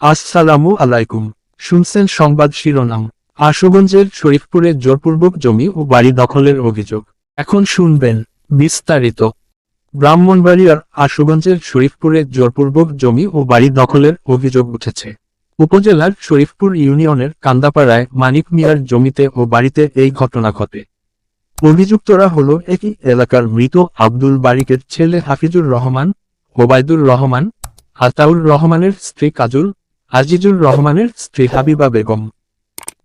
আসসালামু আলাইকুম। শুনছেন সংবাদ শিরোনাম। আশুগঞ্জের শরীফপুরে জোরপূর্বক জমি ও বাড়ি দখলের অভিযোগ। এখন শুনবেন বিস্তারিত। ব্রাহ্মণবাড়িয়ার আশুগঞ্জের শরীফপুরে জোরপূর্বক জমি ও বাড়ি দখলের অভিযোগ উঠেছে। উপজেলার শরীফপুর ইউনিয়নের কান্দাপাড়ায় মানিক মিয়ার জমিতে ও বাড়িতে এই ঘটনা ঘটে। অভিযুক্তরা হল একই এলাকার মৃত আব্দুল বারিকের ছেলে হাফিজুর রহমান, ওবায়দুর রহমান, আতাউর রহমানের স্ত্রী কাজুল আজিজুর রহমানের স্ত্রী হাবিবা বেগম।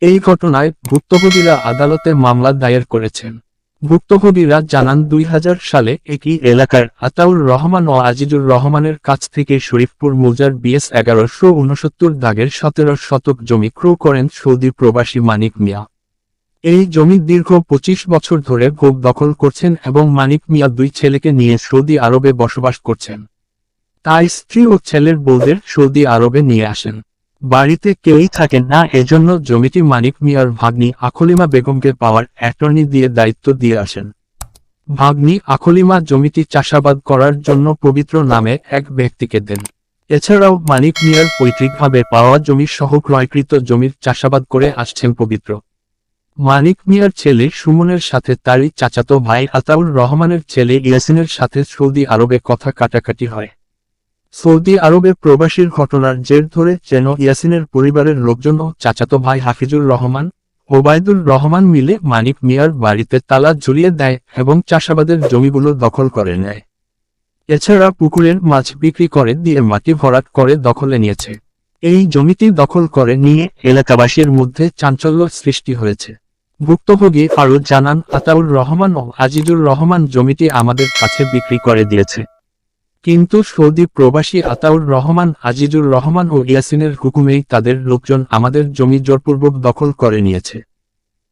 এই ঘটনায় ভুক্তভোগীরা আদালতে মামলা দায়ের করেছেন। ভুক্তভোগীরা জানান, দুই হাজার সালে একই এলাকার আতাউর রহমান ও আজিজুর রহমানের কাছ থেকে শরীফপুর মৌজার বিএস এগারোশো উনসত্তর দাগের সতেরো শতক জমি ক্রয় করেন সৌদি প্রবাসী মানিক মিয়া। এই জমি দীর্ঘ পঁচিশ বছর ধরে ভোগ দখল করছেন এবং মানিক মিয়া দুই ছেলেকে নিয়ে সৌদি আরবে বসবাস করছেন। তাই স্ত্রী ও ছেলের বউদের সৌদি আরবে নিয়ে আসেন। বাড়িতে কেউই থাকেন না, এজন্য জমিটি মানিক মিয়ার ভাগ্নি আখলিমা বেগমকে পাওয়ার অ্যাটর্নি দিয়ে দায়িত্ব দিয়ে আসেন। ভাগ্নি আখলিমা জমিটি চাষাবাদ করার জন্য পবিত্র নামে এক ব্যক্তিকে দেন। এছাড়াও মানিক মিয়ার পৈতৃকভাবে পাওয়া জমি সহ ক্রয়কৃত জমির চাষাবাদ করে আসছেন পবিত্র। মানিক মিয়ার ছেলে সুমনের সাথে তারই চাচাতো ভাই আতাউর রহমানের ছেলে ইয়াসিনের সাথে সৌদি আরবে কথা কাটাকাটি হয়। সৌদি আরবে প্রবাসীর ঘটনার জের ধরে যেন ইয়াসিনের পরিবারের লোকজন ও চাচাতো ভাই হাফিজুর রহমান, ওবায়দুর রহমান মিলে মানিক মিয়ার বাড়িতে তালা ঝুলিয়ে দেয় এবং চাষাবাদের জমিগুলো দখল করে নেয়। এছাড়া পুকুরের মাছ বিক্রি করে দিয়ে মাটি ভরাট করে দখলে নিয়েছে। এই জমিটি দখল করে নিয়ে এলাকাবাসীর মধ্যে চাঞ্চল্য সৃষ্টি হয়েছে। ভুক্তভোগী আরও জানান, আতাউর রহমান ও আজিজুর রহমান জমিটি আমাদের কাছে বিক্রি করে দিয়েছে। কিন্তু সৌদি প্রবাসী আতাউর রহমান, আজিজুর রহমান ও ইয়াসিনের হুকুমেই তাদের লোকজন আমাদের জমি জোরপূর্বক দখল করে নিয়েছে।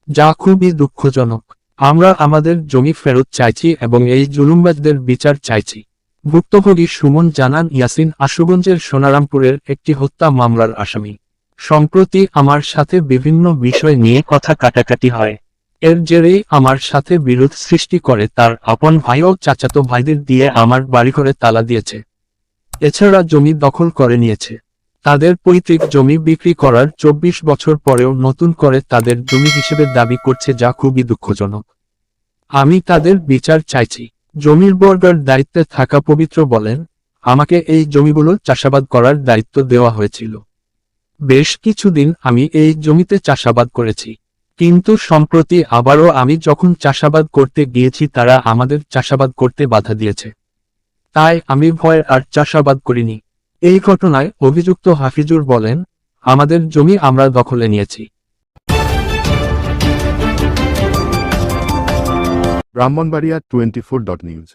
যা খুবই দুঃখজনক। আমরা আমাদের জমি ফেরত চাইছি এবং এই জুলুমবাজদের বিচার চাইছি। ভুক্তভোগী সুমন জানান, ইয়াসিন আশুগঞ্জের সোনারামপুরের একটি হত্যা মামলার আসামি। সম্প্রতি আমার সাথে বিভিন্ন বিষয় নিয়ে কথা কাটাকাটি হয়। এর জেরেই আমার সাথে বিরোধ সৃষ্টি করে তার আপন ভাই ও চাচাতো ভাইদের দিয়ে আমার বাড়িঘরে তালা দিয়েছে। এছাড়া জমি দখল করে নিয়েছে। তাদের পৈতৃক জমি বিক্রি করার চব্বিশ বছর পরেও নতুন করে তাদের জমি হিসেবে দাবি করছে যা খুবই দুঃখজনক। আমি তাদের বিচার চাইছি। জমির বর্গার দায়িত্বে থাকা পবিত্র বলেন, আমাকে এই জমিগুলো চাষাবাদ করার দায়িত্ব দেওয়া হয়েছিল। বেশ কিছুদিন আমি এই জমিতে চাষাবাদ করেছি। কিন্তু সম্প্রতি আবারও আমি যখন চাষাবাদ করতে গিয়েছি তারা আমাদের চাষাবাদ করতে বাধা দিয়েছে। তাই আমি ভয় আর চাষাবাদ করিনি। এই ঘটনায় অভিযুক্ত হাফিজুর বলেন, আমাদের জমি আমরা দখলে নিয়েছি। Brahmanbaria twenty four dot news.